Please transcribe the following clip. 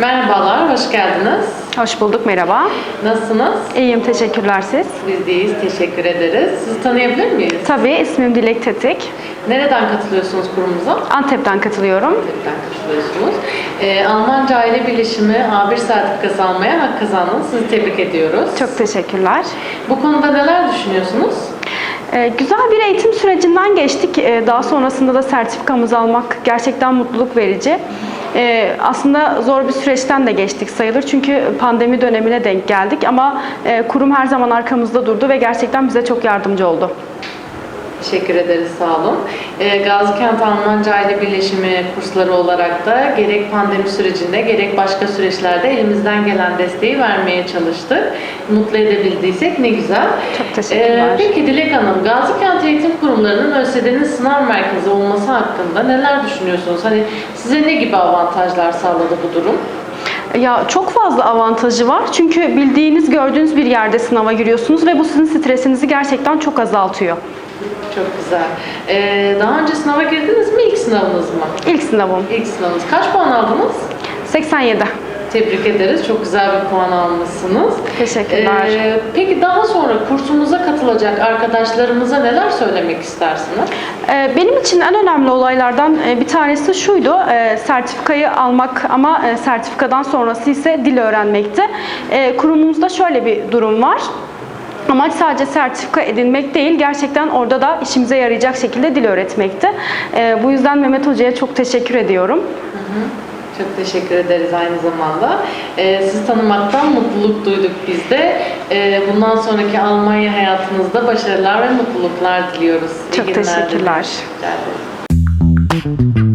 Merhabalar, hoş geldiniz. Hoş bulduk, merhaba. Nasılsınız? İyiyim, teşekkürler siz. Biz de iyiyiz, teşekkür ederiz. Sizi tanıyabilir miyiz? Tabii, ismim Dilek Tetik. Nereden katılıyorsunuz kurumumuza? Antep'ten katılıyorum. Nereden katılıyorsunuz? Ee, Almanca Aile Birleşimi A1 sertifikası almaya hak kazandınız. Sizi tebrik ediyoruz. Çok teşekkürler. Bu konuda neler düşünüyorsunuz? Ee, güzel bir eğitim sürecinden geçtik. Ee, daha sonrasında da sertifikamızı almak gerçekten mutluluk verici. Ee, aslında zor bir süreçten de geçtik sayılır. Çünkü pandemi dönemine denk geldik ama e, kurum her zaman arkamızda durdu ve gerçekten bize çok yardımcı oldu. Teşekkür ederiz, sağ olun. Ee, Gazikent Almanca Aile Birleşimi kursları olarak da gerek pandemi sürecinde gerek başka süreçlerde elimizden gelen desteği vermeye çalıştık. Mutlu edebildiysek ne güzel. Çok teşekkürler. Ee, peki Dilek Hanım, Gazikent Eğitim Kurumları'nın ÖSYD'nin sınav merkezi olması hakkında neler düşünüyorsunuz? Hani size ne gibi avantajlar sağladı bu durum? Ya çok fazla avantajı var. Çünkü bildiğiniz, gördüğünüz bir yerde sınava giriyorsunuz ve bu sizin stresinizi gerçekten çok azaltıyor. Çok güzel. Ee, daha önce sınava girdiniz mi? İlk sınavınız mı? İlk sınavım İlk sınavınız. Kaç puan aldınız? 87. Tebrik ederiz. Çok güzel bir puan almışsınız. Teşekkürler. Ee, peki daha sonra kursumuza katılacak arkadaşlarımıza neler söylemek istersiniz? Ee, Benim için en önemli olaylardan e, bir tanesi şuydu, e, sertifikayı almak ama e, sertifikadan sonrası ise dil öğrenmekti. E, Kurumumuzda şöyle bir durum var. Amaç sadece sertifika edinmek değil, gerçekten orada da işimize yarayacak şekilde dil öğretmekti. E, Bu yüzden Mehmet Hoca'ya çok teşekkür ediyorum. Çok teşekkür ederiz aynı zamanda. Ee, sizi tanımaktan mutluluk duyduk biz de. Ee, bundan sonraki Almanya hayatınızda başarılar ve mutluluklar diliyoruz. Çok teşekkürler. Rica ederim.